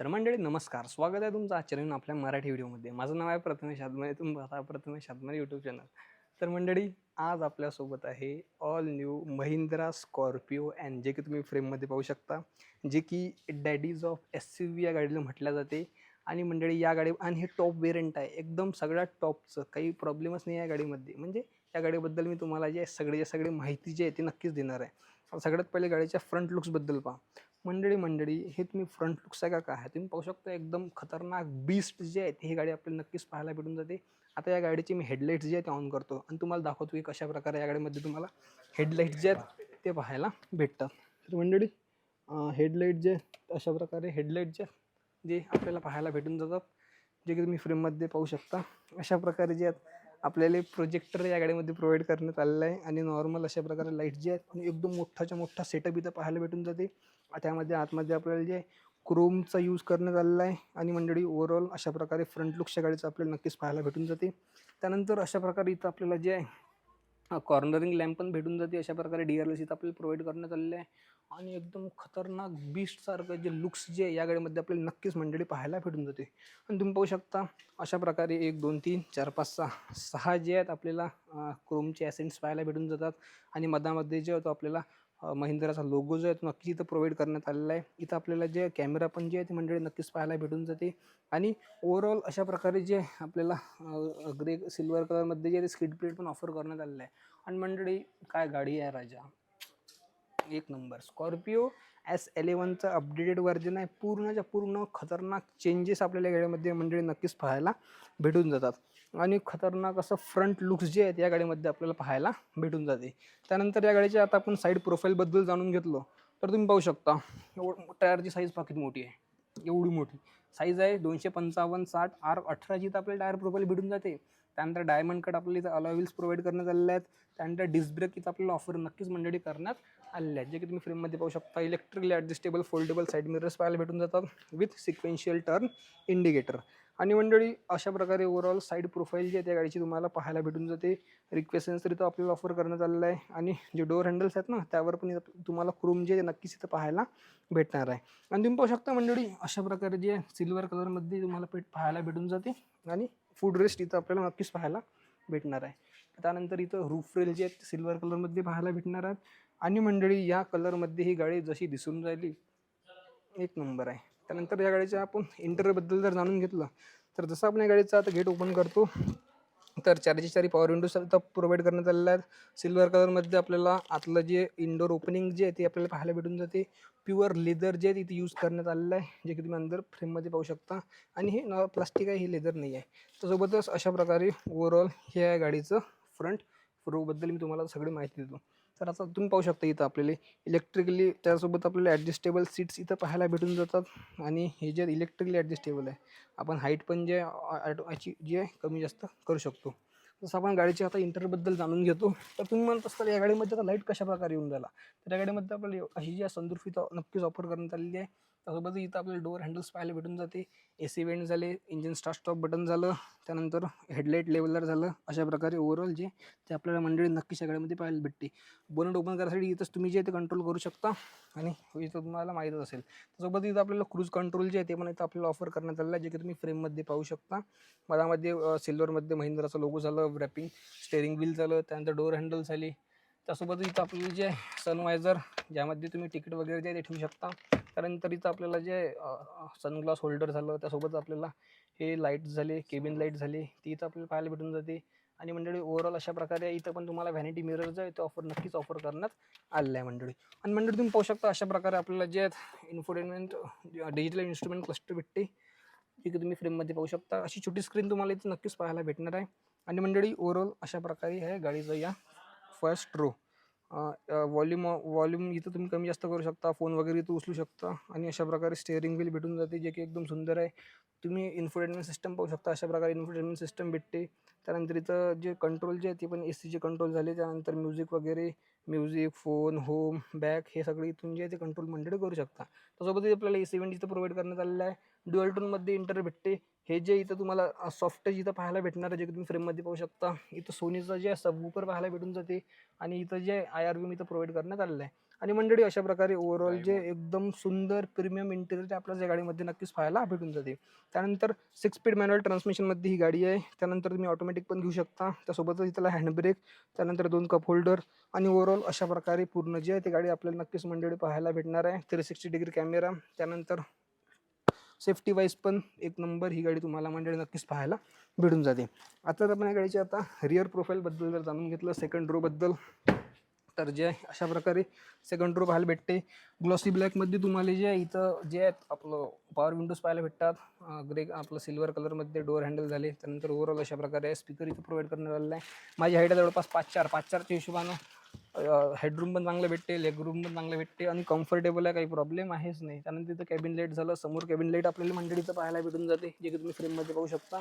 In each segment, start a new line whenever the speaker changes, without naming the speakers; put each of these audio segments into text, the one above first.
तर मंडळी नमस्कार. स्वागत आहे तुमचं आचरण आपल्या मराठी व्हिडिओमध्ये. माझं नाव आहे प्रथमेश आदमाने. तुम्ही बघा प्रथमेश आदमाने यूट्यूब चॅनल तर मंडळी आज आपल्यासोबत आहे all new Mahindra Scorpio and जे की तुम्ही फ्रेममध्ये पाहू शकता. जे की daddies of S U V या गाडीला म्हटल्या जाते. आणि मंडळी या गाडी आणि हे टॉप वेरियंट आहे. एकदम सगळ्यात टॉपचं काही प्रॉब्लेमच नाही आहे या गाडीमध्ये. म्हणजे या गाडीबद्दल मी तुम्हाला जे सगळे सगळी माहिती जी आहे ती नक्कीच देणार आहे. सगळ्यात पहिले गाडीच्या फ्रंट लुक्सबद्दल पहा. मंडळी मंडळी हे तुम्ही फ्रंट लुक्स आहे का काय तुम्ही पाहू शकता एकदम खतरनाक बीस्ट जे आहेत ही गाडी आपल्याला नक्कीच पाहायला भेटून जाते. आता या गाडीची मी हेडलाईट्स जे आहेत ते ऑन करतो. आणि तुम्हाला दाखवतो की कशा प्रकारे या गाडीमध्ये तुम्हाला हेडलाईट्स जे आहेत ते पाहायला भेटतात. तर मंडळी हेडलाईट जे अशा प्रकारे हेडलाईट जे जे आपल्याला पाहायला भेटून जातात जे की तुम्ही फ्रेममध्ये पाहू शकता. अशा प्रकारे जे आहेत आपल्याला प्रोजेक्टर या गाडीमध्ये प्रोव्हाइड करण्यात आलेलं आहे. आणि नॉर्मल अशा प्रकारे लाइट जे आहेत एकदम मोठाच्या मोठा सेटअप इथं पाहायला भेटून जाते. त्यामध्ये आतमध्ये आपल्याला जे क्रोमचा यूज करण्यात आलेला आहे आणि मंडळी ओव्हरऑल अशा प्रकारे फ्रंट लुकच्या गाडीचं आपल्याला नक्कीच पाहायला भेटून जाते. त्यानंतर अशा प्रकारे इथं आपल्याला जे आहे कॉर्नरिंग लॅम्प पण भेटून जाते. अशा प्रकारे डी आर एस इथं आपल्याला प्रोव्हाइड करण्यात आलेलं आहे. आणि एकदम खतरनाक बीस्टसारखं जे लुक्स जे आहे या गाडीमध्ये आपल्याला नक्कीच मंडळी पाहायला भेटून जाते. आणि तुम्ही पाहू शकता अशा प्रकारे एक दोन तीन चार पाच सहा सहा जे आहेत आपल्याला क्रोमचे ॲसेंट्स पाहायला भेटून जातात. आणि मधामध्ये जे होतो आपल्याला महिंद्राचा लोगो जो आहे तो नक्की इथं प्रोव्हाइड करण्यात आलेला आहे. इथं आपल्याला जे कॅमेरा पण जे आहे ते मंडळी नक्कीच पाहायला भेटून जाते. आणि ओव्हरऑल अशा प्रकारे जे आपल्याला ग्रे सिल्वर कलरमध्ये जे ते स्किड प्लेट पण ऑफर करण्यात आलेलं आहे. आणि मंडळी काय गाडी आहे राजा? एक नंबर स्कॉर्पिओ एस एलेवनचं अपडेटेड व्हर्जन आहे पूर्णच्या पूर्ण खतरनाक चेंजेस आपल्याला या गाडीमध्ये मंडळी नक्कीच पाहायला भेटून जातात. आणि खतरनाक असं फ्रंट लुक्स जे आहेत या गाडीमध्ये आपल्याला पाहायला भेटून जाते. त्यानंतर या गाडीच्या आता आपण साईड प्रोफाईलबद्दल जाणून घेतलो तर तुम्ही पाहू शकता एवढं टायरची साईज फाकीत मोठी आहे? एवढी मोठी. साईज आहे दोनशे पंचावन्न साठ आर अठराची तर आपल्याला टायर प्रोफाईल भेटून जाते. त्यानंतर डायमंड कट आपल्याला इथं अलॉ व्हील्स प्रोव्हाइड करण्यात आलेले आहेत. त्यानंतर डिस्क ब्रेक इथं आपल्याला ऑफर नक्कीच मंडळी करण्यात आलेले आहेत जे की तुम्ही फ्रेममध्ये पाहू शकता. Electrically adjustable foldable side mirrors पाहायला भेटून जातात विथ सिक्वेन्शियल टर्न इंडिकेटर आणि मंडळी अशा प्रकारे ओव्हरऑल साईड प्रोफाईल जी आहे त्या गाडीची तुम्हाला पाहायला भेटून जाते. रिक्वेस्ट सेन्सर आपल्याला ऑफर करण्यात आलेलं आहे. आणि जे डोअर हँडल्स आहेत ना त्यावर पण तुम्हाला क्रूम जे आहे ते नक्कीच इथं पाहायला भेटणार आहे. आणि तुम्ही पाहू शकता मंडळी अशा प्रकारे जे सिल्वर कलरमध्ये तुम्हाला पेट पाहायला भेटून जाते. आणि फूड रेस्ट इथं आपल्याला नक्कीच पाहायला भेटणार आहे. त्यानंतर इथं रूफ रेल जे आहेत सिल्वर कलरमध्ये पाहायला भेटणार आहेत. आणि मंडळी या कलरमध्ये ही गाडी जशी दिसून राहिली एक नंबर आहे. त्यानंतर या गाडीच्या आपण इंटरबद्दल जर जाणून घेतलं तर जसं आपण या गाडीचा आता गेट ओपन करतो तर चारची चारी पॉवर विंडोज आता प्रोव्हाइड करण्यात आलेल्या आहेत. सिल्वर कलरमध्ये आपल्याला आतलं जे इंडोर ओपनिंग जे आहे ते आपल्याला पाहायला भेटून जाते. प्युअर लेदर जे आहे तिथे यूज करण्यात आलेलं आहे जे की तुम्ही अंदर फ्रेममध्ये पाहू शकता. आणि हे नॉ प्लास्टिक आहे हे लेदर नाही आहे. त्यासोबतच अशा प्रकारे ओवरऑल हे आहे गाडीचं फ्रंट रोबद्दल मी तुम्हाला सगळी माहिती देतो. तर आता तुम्ही पाहू शकता इथं आपल्याला इलेक्ट्रिकली त्यासोबत आपल्याला ॲडजस्टेबल सीट्स इथं पाहायला भेटून जातात. आणि हे जे इलेक्ट्रिकली ॲडजस्टेबल आहे आपण हाईट पण जे याची जी आहे कमी जास्त करू शकतो. जसं आपण गाडीच्या आता इंटरबद्दल जाणून घेतो तर तुम्ही म्हणत असताल या गाडीमध्ये आता लाइट कशा प्रकारे येऊन राहिला तर या गाडीमध्ये आपल्याला अशी जी संदूर नक्कीच ऑफर करण्यात आलेली आहे. त्यासोबतच इथं आपल्याला डोअर हँडल्स पाहायला भेटून जाते. ए सी वेंट झाले इंजिन स्टार्ट स्टॉप बटन झालं त्यानंतर हेडलाईट लेवलर झालं. अशा प्रकारे ओव्हरऑल जे ते आपल्याला मंडळी नक्की सगळ्यामध्ये पाहायला भेटते. बोनट ओपन करायसाठी इथंच तुम्ही जे ते कंट्रोल करू शकता आणि इथं तुम्हाला माहीतच असेल. त्यासोबत इथं आपल्याला क्रूज कंट्रोल जे आहे ते पण इथं आपल्याला ऑफर करण्यात आलेलं आहे जे की तुम्ही फ्रेममध्ये पाहू शकता. मधामध्ये सिल्वरमध्ये महिंद्राचा लोगो झालं रॅपिंग स्टेअरिंग व्हील झालं त्यानंतर डोअर हँडल झाली त्यासोबतच इथं आपल्याला जे सनवायझर ज्यामध्ये तुम्ही तिकीट वगैरे जे ते ठेवू शकता. त्यानंतर इथं आपल्याला जे सनग्लास होल्डर झालं त्यासोबत आपल्याला हे लाइट झाले केबिन लाइट झाली ती इथं आपल्याला पाहायला भेटून जाते. आणि मंडळी ओव्हरऑल अशा प्रकारे इथं पण तुम्हाला व्हॅनिटी मिरर जो आहे ते ऑफर नक्कीच ऑफर करण्यात आलेलं आहे मंडळी. आणि मंडळी तुम्ही पाहू शकता अशा प्रकारे आपल्याला जे आहेत इन्फोटेनमेंट डिजिटल इन्स्ट्रुमेंट क्लस्टर भेटते. जी की तुम्ही फ्रेममध्ये पाहू शकता. अशी छोटी स्क्रीन तुम्हाला इथं नक्कीच पाहायला भेटणार आहे. आणि मंडळी ओव्हरऑल अशा प्रकारे आहे गाडीचं या फर्स्ट रो वॉल्यूम वॉल्यूम इथं तुम्ही कमी जास्त करू शकता फोन वगैरे इथं उचलू शकता आणि अशा प्रकारे स्टेअरिंग व्हील भेटून जाते जे की एकदम सुंदर आहे. तुम्ही इन्फोटेनमेंट सिस्टम पाहू शकता अशा प्रकारे इन्फोटेनमेंट सिस्टम भेटते. त्यानंतर इथं जे कंट्रोल जे आहे ते पण ए सीचे कंट्रोल झाले. त्यानंतर म्युझिक वगैरे म्युझिक फोन होम बॅक हे सगळे इथून जे आहे ते कंट्रोल मंडेड करू शकता. त्यासोबत आपल्याला ए सी इथं प्रोव्हाइड करण्यात आलेलं आहे. ड्युअल टूनमध्ये इंटर भेटते. हे जे इथं तुम्हाला सॉफ्टच इथं पाहायला भेटणार आहे जे तुम्ही फ्रेममध्ये पाहू शकता. इथं सोनीचं जे सबवूफर पाहायला भेटून जाते आणि इथं जे आय आर व्ही इथं प्रोव्हाइड करण्यात आलेलं आहे. आणि मंडळी अशा प्रकारे ओव्हरऑल जे एकदम सुंदर प्रीमियम इंटेरियर ते आपल्याला या गाडीमध्ये नक्कीच पाहायला भेटून जाते. त्यानंतर सिक्स स्पीड मॅन्युअल ट्रान्समिशनमध्ये ही गाडी आहे. त्यानंतर तुम्ही ऑटोमॅटिक पण घेऊ शकता. त्यासोबतच त्याला हँडब्रेक त्यानंतर दोन कप होल्डर आणि ओव्हरऑल अशा प्रकारे पूर्ण जे आहे ती गाडी आपल्याला नक्कीच मंडळी पाहायला भेटणार आहे. थ्री सिक्स्टी डिग्री कॅमेरा त्यानंतर सेफ्टी वाईज पण एक नंबर ही गाडी तुम्हाला मंडळी नक्कीच पाहायला भेटून जाते. आता आपण या गाडीची आता रिअर प्रोफाईलबद्दल जर जाणून घेतलं सेकंड रोबद्दल तर जे आहे अशा प्रकारे सेकंड रो पाहायला भेटते. ग्लॉसी ब्लॅकमध्ये तुम्हाला जे आहे इथं जे आहेत आपलं पॉवर विंडोज पाहायला भेटतात. ग्रे आपलं सिल्वर कलरमध्ये डोअर हँडल झाले. त्यानंतर ओव्हरऑल अशा प्रकारे स्पीकर इथं प्रोव्हाइड करण्यात आलेला आहे. माझी हाईट जवळपास पाच चार पाच चारच्या हिशोबानं. हेडरूम पण चांगलं भेटते लेग रूम पण चांगलं भेटते आणि कम्फर्टेबल आहे काही प्रॉब्लेम आहेच नाही. त्यानंतर तिथं कॅबिन लाइट झालं समोर कॅबिन लाइट आपल्याला मंडळीचं पाहायला भेटून जाते जे की तुम्ही फ्रेममध्ये पाहू शकता.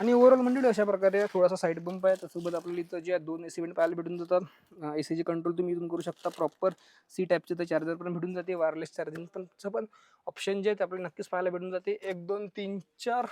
आणि ओव्हरऑल मंडळी अशा प्रकारे थोडासा साईड बंप आहे. त्यासोबत आपल्याला इथं जे आहे दोन ए सी वेंट पाहायला भेटून जातात ए सीचे कंट्रोल तुम्ही इथून करू शकता प्रॉपर सी टाईपचे तर चार्जर पण भेटून जाते वायरलेस चार्जिंग पण. पण ऑप्शन जे आहेत ते आपल्याला नक्कीच पाहायला भेटून जाते. एक दोन तीन चार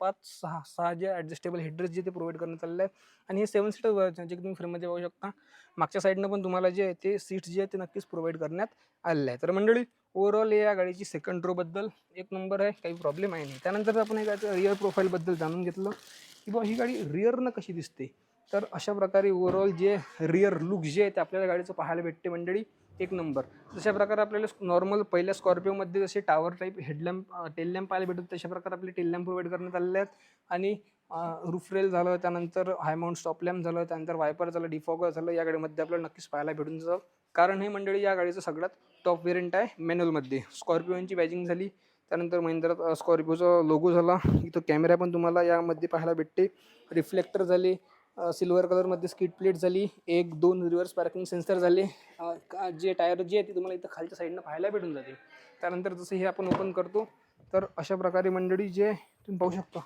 पाच सहा सहा जे ॲडजस्टेबल हेडरेस जे ते प्रोव्हाइड करण्यात आलेले आहेत. आणि हे सेवन सीटर जे की तुम्ही फ्रेममध्ये पाहू शकता. मागच्या साईडनं पण तुम्हाला जे आहे ते सीट्स जे आहेत ते नक्कीच प्रोव्हाइड करण्यात आलेले आहे तर मंडळी ओव्हरऑल या गाडीची सेकंड रोबद्दल एक नंबर आहे काही प्रॉब्लेम आहे नाही. त्यानंतर जर आपण एक रिअर प्रोफाईलबद्दल जाणून घेतलं की बुवा ही गाडी रिअरनं कशी दिसते? तर अशा प्रकारे ओव्हरऑल जे रिअर लुक जे आहे ते आपल्याला गाडीचं पाहायला भेटते मंडळी. एक नंबर. जशा प्रकारे आपल्याला नॉर्मल पहिल्या स्कॉर्पिओमध्ये जसे tower type headlamp tail lamp पाहायला भेटत तशा प्रकारे आपले टेल लॅम्प प्रोव्हाइड करण्यात आलेले आहेत. आणि रुफरेल झालं त्यानंतर हायमाऊंट स्टॉप लॅम्प झालं त्यानंतर वायपर झालं डिफॉगर झालं या गाडीमध्ये आपल्याला नक्कीच पाहायला भेटून जातं. कारण हे मंडळी या गाडीचं सगळ्यात टॉप वेरियंट आहे मॅन्युअलमध्ये स्कॉर्पिओची बॅजिंग झाली त्यानंतर महिंद्रा स्कॉर्पिओचा लोगो झाला. इथं कॅमेरा पण तुम्हाला यामध्ये पाहायला भेटते. रिफ्लेक्टर झाले सिल्वर कलरमध्ये स्किट प्लेट झाली. एक दोन रिव्हर्स पार्किंग सेन्सर झाले. का- जे टायर जे आहे ते तुम्हाला इथं खालच्या साईडनं पाहायला भेटून जाते त्यानंतर जसं हे आपण ओपन करतो तर अशा प्रकारे मंडळी जे आहे, तुम्ही पाहू शकता.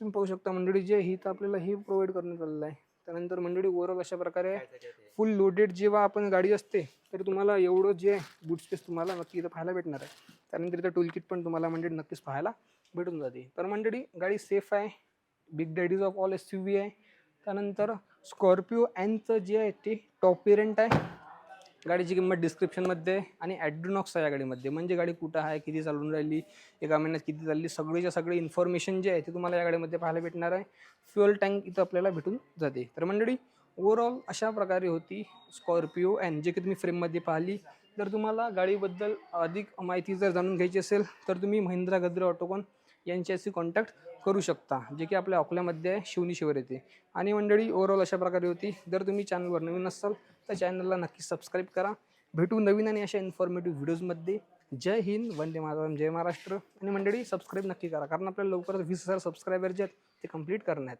तुम्ही पाहू शकता मंडळी जे आहे, ही तर आपल्याला हे प्रोव्हाइड करण्यात आलेलं आहे. त्यानंतर मंडळी ओव्हरऑल अशा प्रकारे फुल लोडेड जेव्हा आपण गाडी असते तर तुम्हाला एवढं जे बूट स्पेस तुम्हाला नक्की इथं पाहायला भेटणार आहे. त्यानंतर इथं टूल किट पण तुम्हाला मंडळी नक्कीच पाहायला भेटून जाते. तर मंडळी गाडी सेफ आहे. Big daddies of all S U V आहे. त्यानंतर स्कॉर्पिओ एनचं जे आहे ते टॉप पेरेंट आहे. गाडीची किंमत डिस्क्रिप्शनमध्ये आणि ॲड्रोनॉक्स आहे या गाडीमध्ये. म्हणजे गाडी कुठं आहे किती चालून राहिली एका महिन्यात किती चालली सगळीच्या सगळी इन्फॉर्मेशन जे आहे ते तुम्हाला या गाडीमध्ये पाहायला भेटणार आहे. फ्युअल टँक इथं आपल्याला भेटून जाते. तर मंडळी ओवरऑल अशा प्रकारे होती स्कॉर्पिओ एन जे की तुम्ही फ्रेममध्ये पाहिली. जर तुम्हाला गाडीबद्दल अधिक माहिती जर जाणून घ्यायची असेल तर तुम्ही महिंद्रा गद्रे ऑटोकॉन यांच्याशी कॉन्टॅक्ट करू शकता जे की आपल्या अकोल्यामध्ये आहे शिवनी शिवर येते. आणि मंडळी ओव्हरऑल अशा प्रकारे होती. जर तुम्ही चॅनलवर नवीन असाल तर चॅनलला नक्की सबस्क्राईब करा. भेटू नवीन आणि अशा इन्फॉर्मेटिव्ह व्हिडिओजमध्ये जय हिंद वंदे मातरम जय महाराष्ट्र. आणि मंडळी सबस्क्राईब नक्की करा कारण आपल्याला लवकरच वीस हजार सबस्क्रायबर जे आहेत ते कंप्लीट करण्यात